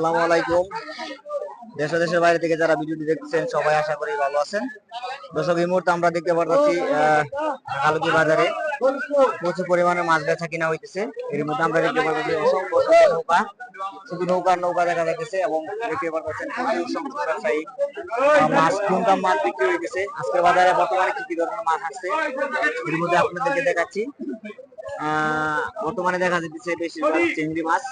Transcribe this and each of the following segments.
আসসালামু আলাইকুম। দেশ দেশের বাইরে থেকে যারা ভিডিওটি দেখছেন, সবাই আশা করি ভালো আছেন। দর্শক, এই মুহূর্তে আমরা দেখতে পারতেছি কালুকি বাজারে প্রচুর পরিমাণে মাছ বেচা কিনা হইতেছে। এর মধ্যে আমরা দেখতে পারতেছি নৌকা, শুধু নৌকা আর নৌকা দেখা যাইতেছে এবং দেখতে পারতেছেন মাছ কোনটা মাছ বিক্রি হইতেছে। আজকের বাজারে বর্তমানে কি কি ধরনের মাছ আসছে এর মধ্যে আপনাদেরকে দেখাচ্ছি। বর্তমানে দেখা যাচ্ছে বেশিরভাগ চিংড়ি মাছ।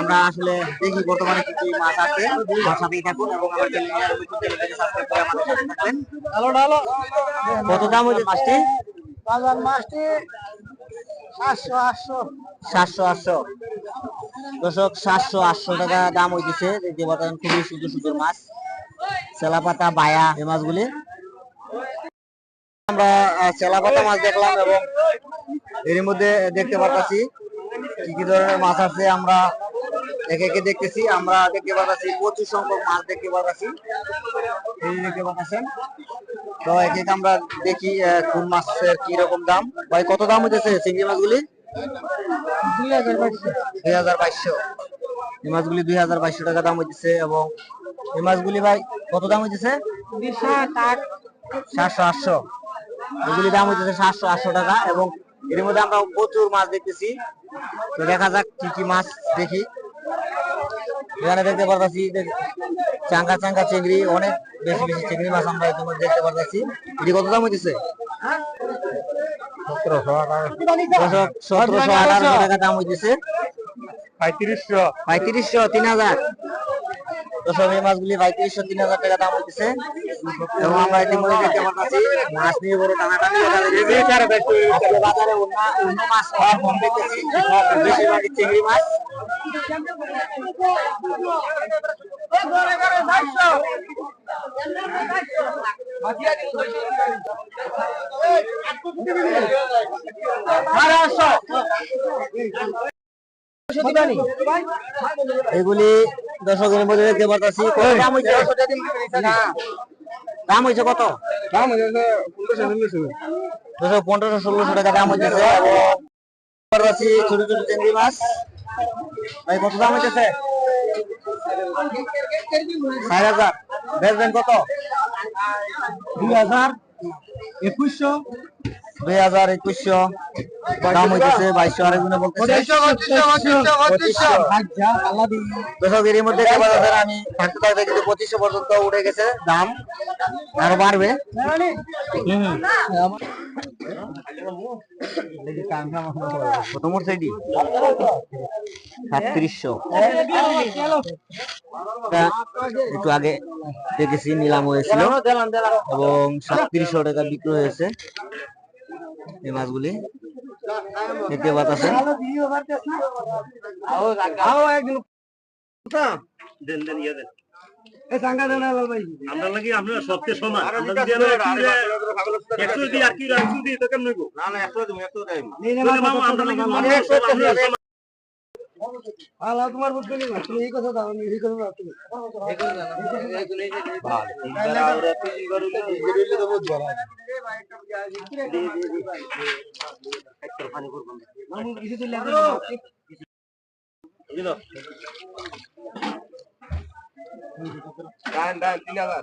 আমরা আসলে দেখি বর্তমানে কি কি মাছ আছে। আমার সাথেই থাকুন এবং আমার থাকবেন কত দাম হচ্ছে মাছটি? বাজার মাছটি সাতশো আটশো। সাতশো আটশো। দর্শক সাতশো আটশো টাকা দাম হইতেছে। দেখতে পাচ্ছেন খুবই সুন্দর সুন্দর মাছ। সেলাপাতা বায়া এই মাছগুলি। আমরা চেলাপাতা মাছ দেখলাম এবং এর মধ্যে দেখতে পাচ্ছি কি কি ধরনের মাছ আছে আমরা একে একে দেখতেছি। আমরা দেখতে পাচ্ছি প্রচুর সংখ্যক মাছ দেখতে পাচ্ছি এই দেখতে পাচ্ছেন তো একে একে আমরা দেখি কোন মাছের কি রকম দাম। ভাই কত দাম হইতেছে চিংড়ি মাছগুলি? দুই হাজার বাইশশো। এই মাছগুলি দুই হাজার বাইশশো টাকা দাম হইতেছে এবং এই মাছগুলি ভাই কত দাম হইতেছে? সাতশো আটশো। এগুলি দাম হইতেছে সাতশো আটশো টাকা এবং এর মধ্যে আমরা প্রচুর মাছ দেখতেছি। তো দেখা যাক কি কি মাছ দেখি। এখানে দেখতে পারতেছি চাঙ্গা চাঙ্গা চিংড়ি অনেক বেশি বেশি চিংড়ি মাছ আমরা ইতিমধ্যে দেখতে পারতেছি। এটি কত দাম হইতেছে? সতেরোশো আঠারোশো টাকা দাম হইতেছে। পঁয়ত্রিশশো। পঁয়ত্রিশশো তিন হাজার। দশম এই মাছগুলি পঁয়ত্রিশশো তিন হাজার টাকা দাম হইতেছে। এবং আমরা ইতিমধ্যে দেখতে পাচ্ছি মাছ নিয়ে বড় টানাটানি। আজকে বাজারে অন্য মাছ খাওয়ার কম দেখতেছি বেশিরভাগই চিংড়ি মাছ। এগুলি দর্শকের মধ্যে দেখতে পাচ্ছি দাম হইছে কত? দাম হচ্ছে পনেরোশো ষোলোশো টাকা দাম এবং পাচ্ছি ছোট ছোট চিংড়ি মাছ কত দাম হইতেছে চার হাজার বেচবেন কত দুই হাজার একুশশো দুই হাজার একুশশো। দাম হইতেছে বাইশশো। আরেকজনে বলতেছে দর্শক এর মধ্যে আমি থাকতে থাকতে কিন্তু পঁচিশশো পর্যন্ত উঠে গেছে দাম। আরও বাড়বে। সাইডি সাতত্রিশশো। একটু আগে দেখেছি নিলাম হয়েছিল। এবং সাতত্রিশশো টাকা বিক্রি হয়েছে। এই মাছগুলি। দেখতে পাচ্ছেন। দেন দেন ইয়ে দেন। এই টাঙ্গা দেন লাল ভাই। আমরা লাগি আমরা সবচেয়ে সমান। আমরা যদি একশো দিই আর কি একশো দিই তো কেমন না না একশো দিই একশো দেই আমরা সমান। আল্লাহ, তোমার বুঝতে নেই তুমি এই কথা দাও এই কথা দাও, তুমি ডান ডান তিন হাজার।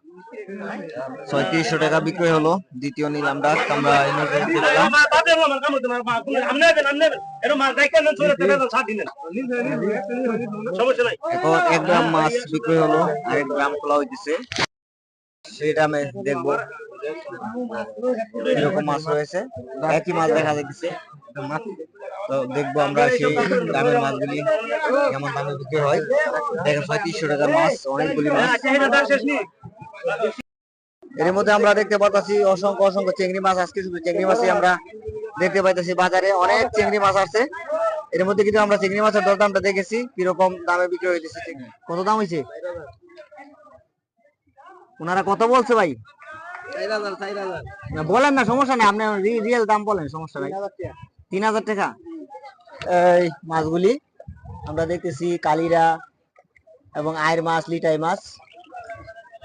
ছয়ত্রিশশো টাকা বিক্রয় হলো। দ্বিতীয় নিলাম ডাক আমরা এক গ্রাম মাছ বিক্রয় হলো এক গ্রাম খোলা হইতেছে। দেখব এরকম মাছ রয়েছে। একই মাছ দেখা যাচ্ছে তো দেখব আমরা সেই দামের মাছগুলি কেমন দামে বিক্রি হয়। দেখেন ছয়ত্রিশশো টাকার মাছ অনেকগুলি মাছ। এর মধ্যে আমরা দেখতে পাচ্ছি অসংখ্য অসংখ্য চিংড়ি মাছ আজকে শুধু চিংড়ি মাছই আমরা দেখতে পাইতেছি বাজারে। অনেক চিংড়ি মাছ আছে এর মধ্যে কিন্তু আমরা চিংড়ি মাছের দরদামটা দেখেছি কীরকম দামে বিক্রি হইতেছে চিংড়ি। কত দাম হয়েছে ওনারা কত বলছে ভাই? বলেন না সমস্যা নেই। আপনি রিয়েল দাম বলেন সমস্যা নাই। তিন হাজার টাকা। এই মাছগুলি আমরা দেখতেছি কালিরা এবং আয়ের মাছ লিটাই মাছ।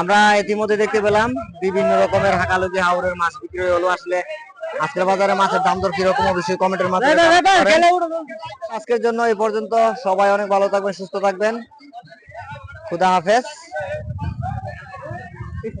আমরা ইতিমধ্যে দেখতে পেলাম বিভিন্ন রকমের হাকালুকি হাওড়ের মাছ বিক্রি হলো। আসলে আজকের বাজারে মাছের দাম দর কীরকম অবশ্যই কমেন্টের মাধ্যমে আজকের জন্য এই পর্যন্ত। সবাই অনেক ভালো থাকবেন সুস্থ থাকবেন। খুদা হাফেজ।